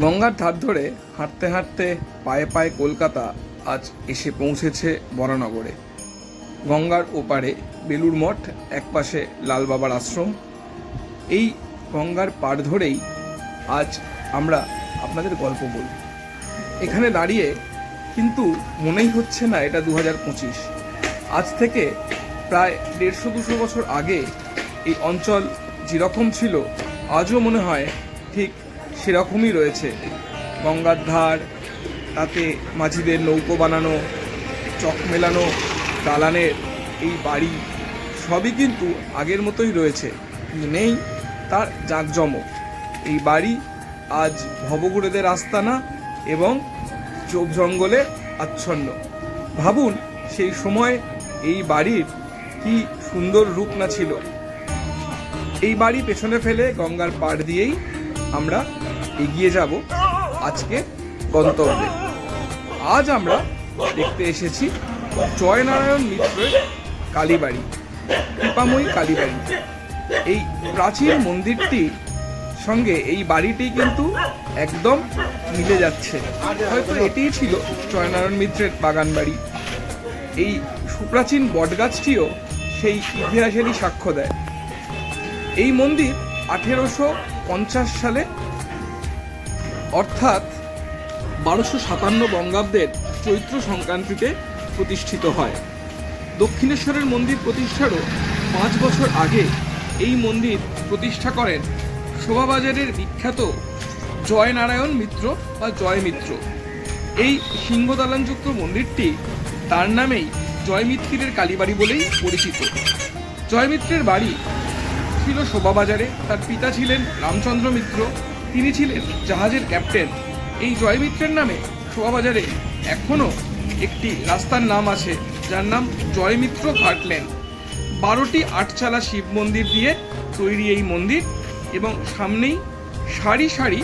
গঙ্গার ধার ধরে হাঁটতে হাঁটতে পায়ে পায়ে কলকাতা আজ এসে পৌঁছেছে বরানগরে। গঙ্গার ওপারে বেলুর মঠ, একপাশে লাল বাবার আশ্রম। এই গঙ্গার পার ধরেই আজ আমরা আপনাদের গল্প বলব এখানে দাঁড়িয়ে কিন্তু মনেই হচ্ছে না এটা দু হাজার পঁচিশ। আজ থেকে প্রায় দেড়শো দুশো বছর আগে এই অঞ্চল যেরকম ছিল, আজও মনে হয় ঠিক সেরকমই রয়েছে। গঙ্গার ধার, তাতে মাঝিদের নৌকো বানানো, চক মেলানো, দালানের এই বাড়ি সবই কিন্তু আগের মতোই রয়েছে। নেই তার জাঁকজমক। এই বাড়ি আজ ভবগুড়েদের আস্তানা এবং চোখ জঙ্গলে আচ্ছন্ন। ভাবুন সেই সময় এই বাড়ির কি সুন্দর রূপ না ছিল। এই বাড়ি পেছনে ফেলে গঙ্গার পাড় দিয়েই আমরা এগিয়ে যাব আজকে গন্তব্যে। আজ আমরা দেখতে এসেছি জয়নারায়ণ মিত্রের কালীবাড়ি কৃপাময়ী কালীবাড়ি। এই প্রাচীন মন্দিরটি সঙ্গে এই বাড়িটি কিন্তু একদম মিলে যাচ্ছে। হয়তো এটিই ছিল জয়নারায়ণ মিত্রের বাগান বাড়ি। এই সুপ্রাচীন বটগাছটিও সেই ইতিহাসেরই সাক্ষ্য দেয়। এই মন্দির আঠেরোশো পঞ্চাশ সালে অর্থাৎ বারোশো সাতান্ন বঙ্গাব্দের চৈত্র সংক্রান্তিতে প্রতিষ্ঠিত হয়। দক্ষিণেশ্বরের মন্দির প্রতিষ্ঠারও পাঁচ বছর আগে এই মন্দির প্রতিষ্ঠা করেন শোভাবাজারের বিখ্যাত জয়নারায়ণ মিত্র বা জয় মিত্র এই সিংহদালানযুক্ত মন্দিরটি তার নামেই জয়মিত্রের কালীবাড়ি বলেই পরিচিত। জয়মিত্রের বাড়ি ছিল শোভাবাজারে, তার পিতা ছিলেন রামচন্দ্র মিত্র। তিনি ছিলেন জাহাজের ক্যাপ্টেন। এই জয়মিত্রের নামে শোভাবাজারে এখনও একটি রাস্তার নাম আছে, যার নাম জয়মিত্র ঘাটলেন বারোটি আটচালা শিব মন্দির দিয়ে তৈরি এই মন্দির এবং সামনেই সারি সারি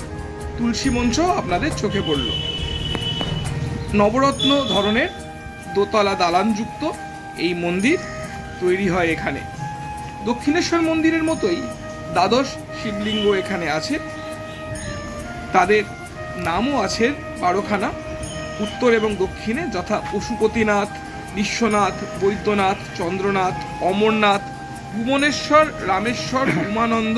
তুলসী মঞ্চ আপনাদের চোখে পড়ল। নবরত্ন ধরনের দোতলা দালানযুক্ত এই মন্দির তৈরি হয় এখানে। দক্ষিণেশ্বর মন্দিরের মতোই দ্বাদশ শিবলিঙ্গ এখানে আছে। তাদের নামও আছে বারোখানা। উত্তর এবং দক্ষিণে যথা পশুপতিনাথ বিশ্বনাথ, বৈদ্যনাথ, চন্দ্রনাথ, অমরনাথ, ভুবনেশ্বর, রামেশ্বর, উমানন্দ,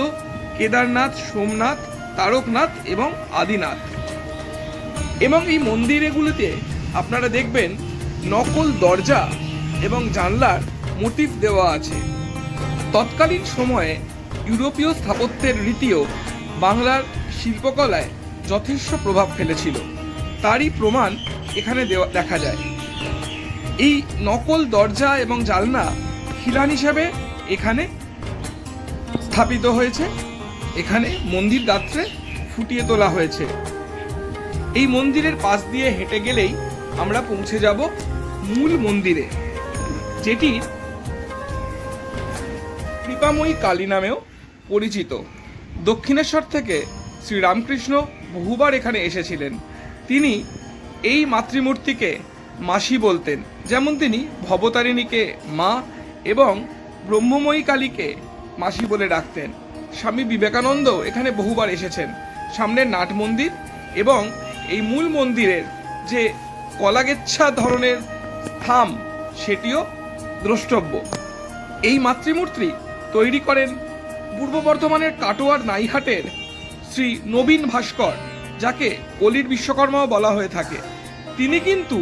কেদারনাথ, সোমনাথ, তারকনাথ এবং আদিনাথ। এবং এই মন্দিরেগুলিতে আপনারা দেখবেন নকল দরজা এবং জানলার মোটিভ দেওয়া আছে। তৎকালীন সময়ে ইউরোপীয় স্থাপত্যের রীতিও বাংলার শিল্পকলায় যথেষ্ট প্রভাব ফেলেছিল। তারই প্রমাণ এখানে দেখা যায়। এই নকল দরজা এবং জালনা খিলান হিসাবে এখানে স্থাপিত হয়েছে। এখানে মন্দির গাত্রে ফুটিয়ে তোলা হয়েছে। এই মন্দিরের পাশ দিয়ে হেঁটে গেলেই আমরা পৌঁছে যাব মূল মন্দিরে, যেটি কৃপাময়ী কালী নামেও পরিচিত। দক্ষিণেশ্বর থেকে শ্রীরামকৃষ্ণ বহুবার এখানে এসেছিলেন। তিনি এই মাতৃমূর্তিকে মাসি বলতেন, যেমন তিনি ভবতারিণীকে মা এবং ব্রহ্মময়ী কালীকে মাসি বলে ডাকতেন। স্বামী বিবেকানন্দ এখানে বহুবার এসেছেন। সামনে নাট মন্দির এবং এই মূল মন্দিরের যে কলাগেচ্ছা ধরনের থাম সেটিও দ্রষ্টব্য। এই মাতৃমূর্তি তৈরি করেন পূর্ব বর্ধমানের কাটোয়ার নাইহাটের শ্রী নবীন ভাস্কর, যাকে কলির বিশ্বকর্মাও বলা হয়ে থাকে। তিনি কিন্তু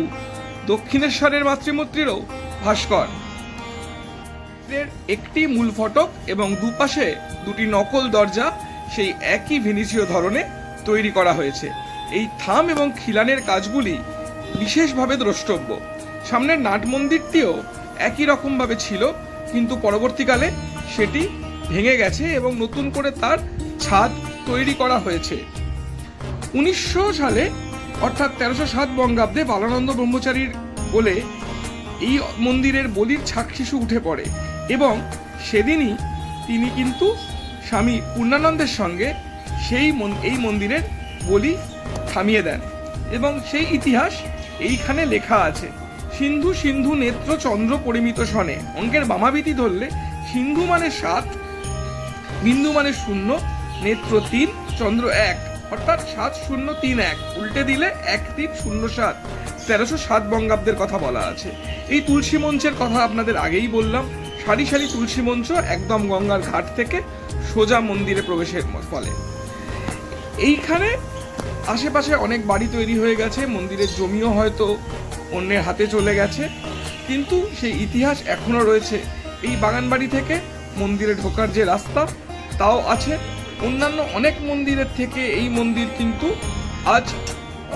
দক্ষিণেশ্বরের মাতৃমূর্তিরও ভাস্কর। একটি মূল ফটক এবং দুপাশে দুটি নকল দরজা সেই একই ভেনিসীয় ধরনে তৈরি করা হয়েছে। এই থাম এবং খিলানের কাজগুলি বিশেষভাবে দ্রষ্টব্য। সামনের নাট মন্দিরটিও একই রকমভাবে ছিল, কিন্তু পরবর্তীকালে সেটি ভেঙে গেছে এবং নতুন করে তার ছাদ তৈরি করা হয়েছে। উনিশশো সালে, অর্থাৎ তেরোশো সাত বঙ্গাব্দে বালানন্দ ব্রহ্মচারীর বলে এই মন্দিরের বলির ছাক শিশু উঠে পড়ে এবং সেদিনই তিনি কিন্তু স্বামী পূর্ণানন্দের সঙ্গে সেই এই মন্দিরের বলি থামিয়ে দেন এবং সেই ইতিহাস এইখানে লেখা আছে। সিন্ধু সিন্ধু নেত্র চন্দ্র পরিমিত সনে। অঙ্কের বামাবিতি ধরলে সিন্ধু মানে সাত, বিন্দু মানে শূন্য নেত্র তিন, চন্দ্র এক। অর্থাৎ সাত শূন্য তিন এক। উল্টে দিলে এক তিন শূন্য সাত। তেরোশো সাত বঙ্গাব্দের কথা বলা আছে। এই তুলসী মঞ্চের কথা আপনাদের আগেই বললাম। সারি সারি তুলসী মঞ্চ একদম গঙ্গার ঘাট থেকে সোজা মন্দিরে প্রবেশের ফলে। এইখানে আশেপাশে অনেক বাড়ি তৈরি হয়ে গেছে। মন্দিরের জমিও হয়তো অন্যের হাতে চলে গেছে। কিন্তু সেই ইতিহাস এখনও রয়েছে। এই বাগানবাড়ি থেকে মন্দিরে ঢোকার যে রাস্তা, তাও আছে। অন্যান্য অনেক মন্দিরের থেকে এই মন্দির কিন্তু আজ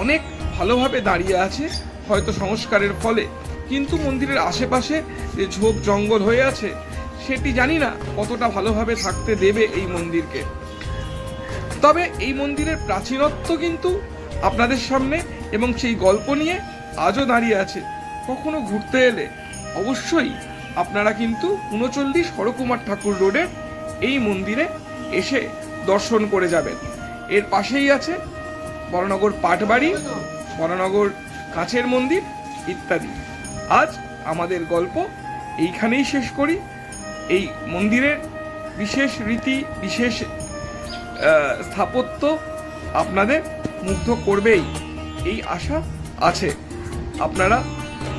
অনেক ভালোভাবে দাঁড়িয়ে আছে, হয়তো সংস্কারের ফলে। কিন্তু মন্দিরের আশেপাশে যে ঝোপ জঙ্গল হয়ে আছে, সেটি জানি না কতটা ভালোভাবে থাকতে দেবে এই মন্দিরকে। তবে এই মন্দিরের প্রাচীনত্ব কিন্তু আপনাদের সামনে এবং সেই গল্প নিয়ে আজও দাঁড়িয়ে আছে। কখনো ঘুরতে এলে অবশ্যই আপনারা কিন্তু উনচল্লিশ হরকুমার ঠাকুর রোডের এই মন্দিরে এসে দর্শন করে যাবেন। এর পাশেই আছে বরানগর পাটবাড়ি বরানগর কাছের মন্দির ইত্যাদি। আজ আমাদের গল্প এইখানেই শেষ করি। এই মন্দিরের বিশেষ রীতি, বিশেষ স্থাপত্য আপনাদের মুগ্ধ করবেই। এই আশা আছে। আপনারা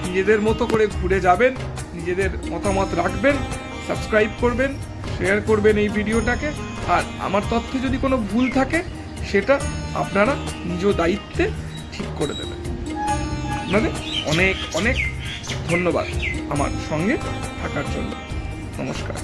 নিজেদের মতো করে ঘুরে যাবেন, নিজেদের মতামত রাখবেন, সাবস্ক্রাইব করবেন, শেয়ার করবেন এই ভিডিওটাকে। আর আমার তথ্যে যদি কোনো ভুল থাকে, সেটা আপনারা নিজ দায়িত্বে ঠিক করে দেবেন। আপনাদের অনেক অনেক ধন্যবাদ আমার সঙ্গে থাকার জন্য। নমস্কার।